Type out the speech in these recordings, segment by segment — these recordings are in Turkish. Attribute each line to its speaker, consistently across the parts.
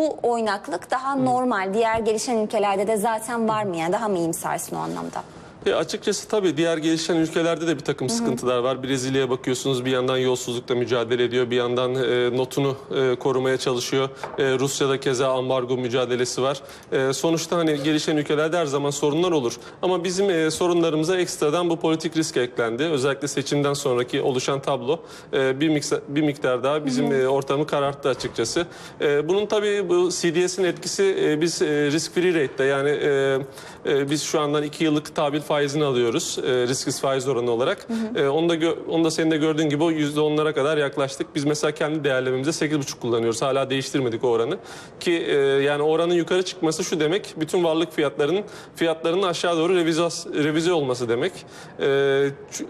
Speaker 1: Bu oynaklık daha normal. Diğer gelişen ülkelerde de zaten var mı? Yani daha mı iyimsersin o anlamda?
Speaker 2: E açıkçası tabii diğer gelişen ülkelerde de bir takım sıkıntılar var. Brezilya'ya bakıyorsunuz bir yandan yolsuzlukla mücadele ediyor, bir yandan e, notunu e, korumaya çalışıyor. E, Rusya'da keza ambargo mücadelesi var. E, sonuçta hani gelişen ülkelerde her zaman sorunlar olur. Ama bizim e, sorunlarımıza ekstradan bu politik risk eklendi. Özellikle seçimden sonraki oluşan tablo e, bir, miktar, bir miktar daha bizim e, ortamı kararttı açıkçası. E, bunun tabii bu CDS'in etkisi e, biz e, risk free rate'de yani e, e, biz şu andan iki yıllık tahvil faizini alıyoruz. E, risksiz faiz oranı olarak. E, onu da onu da senin de gördüğün gibi o yüzde onlara kadar yaklaştık. Biz mesela kendi değerlememizde 8,5 kullanıyoruz. Hala değiştirmedik o oranı. Ki e, yani oranın yukarı çıkması şu demek. Bütün varlık fiyatlarının fiyatlarının aşağı doğru revize, revize olması demek. E,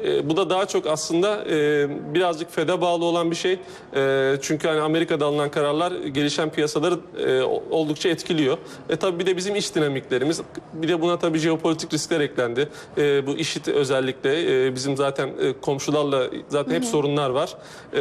Speaker 2: e, bu da daha çok aslında e, birazcık FED'e bağlı olan bir şey. E, çünkü hani Amerika'da alınan kararlar gelişen piyasaları e, oldukça etkiliyor. E tabii bir de bizim iç dinamiklerimiz, bir de buna tabii jeopolitik riskler eklendi. E, bu işit özellikle e, bizim zaten e, komşularla zaten hep sorunlar var. E,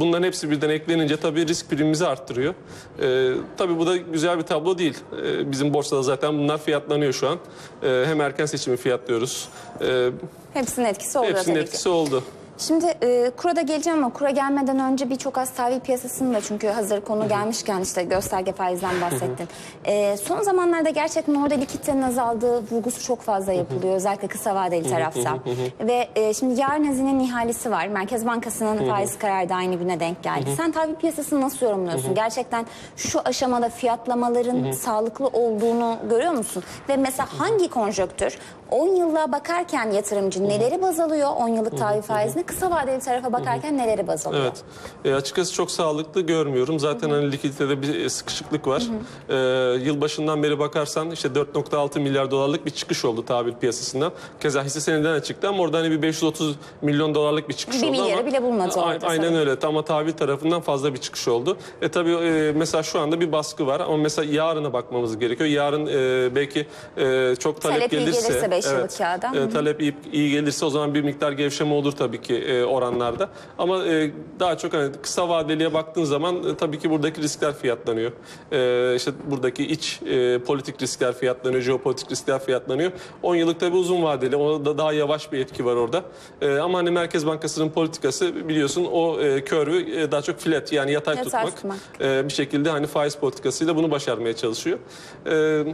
Speaker 2: bunların hepsi birden eklenince tabii risk primimizi arttırıyor. E, tabii bu da güzel bir tablo değil. E, bizim borsada zaten bunlar fiyatlanıyor şu an. E, hem erken seçimi fiyatlıyoruz. E,
Speaker 1: Hepsinin etkisi oluyor
Speaker 2: hepsinin
Speaker 1: tabii ki.
Speaker 2: etkisi oldu.
Speaker 1: Şimdi e, kura da geleceğim ama kura gelmeden önce birçok az tahvil piyasasını da çünkü hazır konu gelmişken işte gösterge faizden bahsettin. E, son zamanlarda gerçekten orada likiditenin azaldığı vurgusu çok fazla yapılıyor özellikle kısa vadeli tarafta. Ve e, şimdi yarın hazine ihalesi var. Merkez Bankası'nın faiz kararı da aynı güne denk geldi. Sen tahvil piyasasını nasıl yorumluyorsun? Gerçekten şu aşamada fiyatlamaların sağlıklı olduğunu görüyor musun? Ve mesela hangi konjöktür 10 yıllığa bakarken yatırımcı neleri baz alıyor 10 yıllık tahvil faizini? Kısa vadeli tarafa bakarken neleri baz alıyor?
Speaker 2: Evet. E, açıkçası çok sağlıklı görmüyorum. Zaten hani likiditede bir e, sıkışıklık var. E, yılbaşından beri bakarsan işte 4.6 milyar dolarlık bir çıkış oldu tahvil piyasasından. Keza hisse senedinden çıktı ama orada hani bir 530 milyon dolarlık bir çıkış
Speaker 1: Bir
Speaker 2: oldu
Speaker 1: milyarı
Speaker 2: ama
Speaker 1: bile bulmadı orada
Speaker 2: Aynen
Speaker 1: sanırım.
Speaker 2: öyle. Ama tahvil tarafından fazla bir çıkış oldu. E tabii e, mesela şu anda bir baskı var ama mesela yarına bakmamız gerekiyor. Yarın e, belki e, çok talep,
Speaker 1: Talep iyi
Speaker 2: gelirse
Speaker 1: gelirse beş yıllık kağıda.
Speaker 2: e, talep iyi, iyi gelirse o zaman bir miktar gevşeme olur tabii ki e, oranlarda. Ama e, daha çok hani kısa vadeliye baktığın zaman e, tabii ki buradaki riskler fiyatlanıyor. E, işte buradaki iç e, politik riskler fiyatlanıyor, jeopolitik riskler fiyatlanıyor. 10 yıllık tabii uzun vadeli. O da daha yavaş bir etki var orada. E, ama hani Merkez Bankası'nın politikası biliyorsun o e, e, daha çok flat yani yatay,
Speaker 1: Yatay
Speaker 2: tutmak.
Speaker 1: tutmak.
Speaker 2: E, bir şekilde hani faiz politikasıyla bunu başarmaya çalışıyor. E,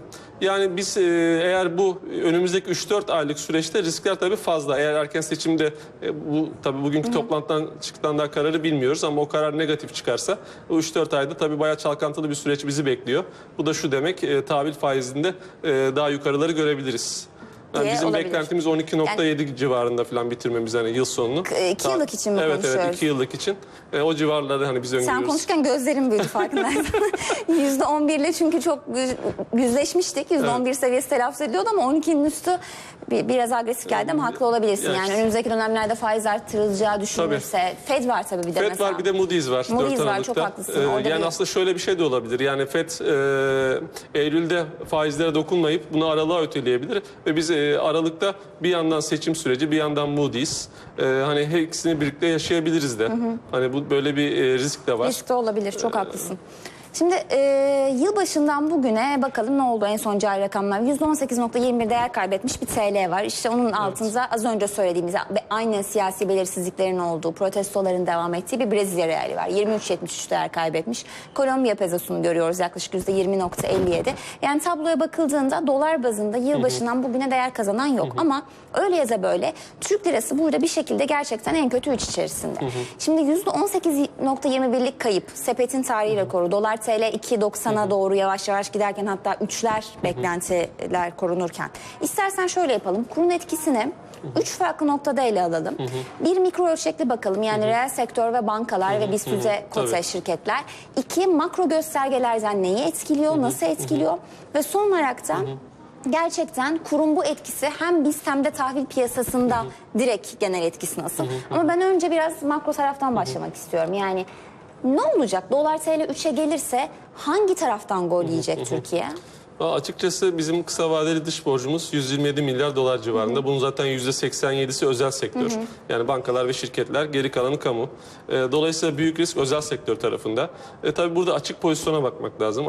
Speaker 2: yani biz e, eğer bu önümüzdeki 3-4 aylık süreçte riskler tabii fazla. Eğer erken seçimde e, bu tabii bugünkü toplantıdan çıktıktan daha kararı bilmiyoruz ama o karar negatif çıkarsa o 3-4 ayda tabii bayağı çalkantılı bir süreç bizi bekliyor. Bu da şu demek e, tahvil faizinde e, daha yukarıları görebiliriz. Yani bizim
Speaker 1: olabilir.
Speaker 2: beklentimiz 12.7 civarında falan bitirmemiz hani yıl sonunu.
Speaker 1: E, iki
Speaker 2: Ta-
Speaker 1: yıllık için mi
Speaker 2: Evet evet
Speaker 1: konuşuyoruz?
Speaker 2: 2 yıllık için. E, o civarları hani biz
Speaker 1: Sen
Speaker 2: öngörüyoruz.
Speaker 1: konuşurken gözlerim büyüdü farkındaysan. %11 ile çünkü çok yüz- yüzleşmiştik. %11 seviyesi telaffuz ediliyordu ama 12'nin üstü bir, biraz agresif geldi ama haklı olabilirsin.
Speaker 2: Yani-
Speaker 1: Yani önümüzdeki dönemlerde faiz arttırılacağı düşünülürse. Fed var tabii bir de
Speaker 2: FED
Speaker 1: mesela.
Speaker 2: var bir de Moody's var.
Speaker 1: Moody's
Speaker 2: 4
Speaker 1: var, çok haklısın.
Speaker 2: Ee, yani
Speaker 1: bir-
Speaker 2: aslında şöyle bir şey de olabilir. Yani FED e, Eylül'de faizlere dokunmayıp bunu aralığa öteleyebilir. Ve biz e, Aralık'ta bir yandan seçim süreci bir yandan Moody's. E, hani her ikisini birlikte yaşayabiliriz de. Hani bu böyle bir e, risk de var.
Speaker 1: Risk de olabilir. Çok haklısın. Şimdi e, yılbaşından bugüne bakalım ne oldu en son cari rakamlar. %18.21 değer kaybetmiş bir TL var. İşte onun altında az önce söylediğimiz ve aynı siyasi belirsizliklerin olduğu, protestoların devam ettiği bir Brezilya reali var. 23.73 değer kaybetmiş. Kolombiya pezosunu görüyoruz yaklaşık %20.57. Yani tabloya bakıldığında dolar bazında yılbaşından bugüne değer kazanan yok. Ama öyle ya da böyle Türk lirası burada bir şekilde gerçekten en kötü üç içerisinde. Şimdi %18.21'lik kayıp sepetin tarihi rekoru. Dolar TL 2.90'a doğru yavaş yavaş giderken hatta üçler beklentiler korunurken. İstersen şöyle yapalım. Kurun etkisini Üç farklı noktada ele alalım. Bir mikro ölçekli bakalım yani reel sektör ve bankalar ve BIST yüze kote şirketler. İki makro göstergelerden neyi etkiliyor, nasıl etkiliyor ve son olarak da gerçekten kurum bu etkisi hem BIST hem de tahvil piyasasında direkt genel etkisi nasıl? Ama ben önce biraz makro taraftan başlamak istiyorum. Yani ne olacak? Dolar TL 3'e gelirse hangi taraftan gol yiyecek Türkiye?
Speaker 2: Aa, Açıkçası bizim kısa vadeli dış borcumuz 127 milyar dolar civarında. Bunun zaten %87'si özel sektör. Yani bankalar ve şirketler, geri kalanı kamu. Ee, Dolayısıyla büyük risk özel sektör tarafında. E, tabii burada açık pozisyona bakmak lazım.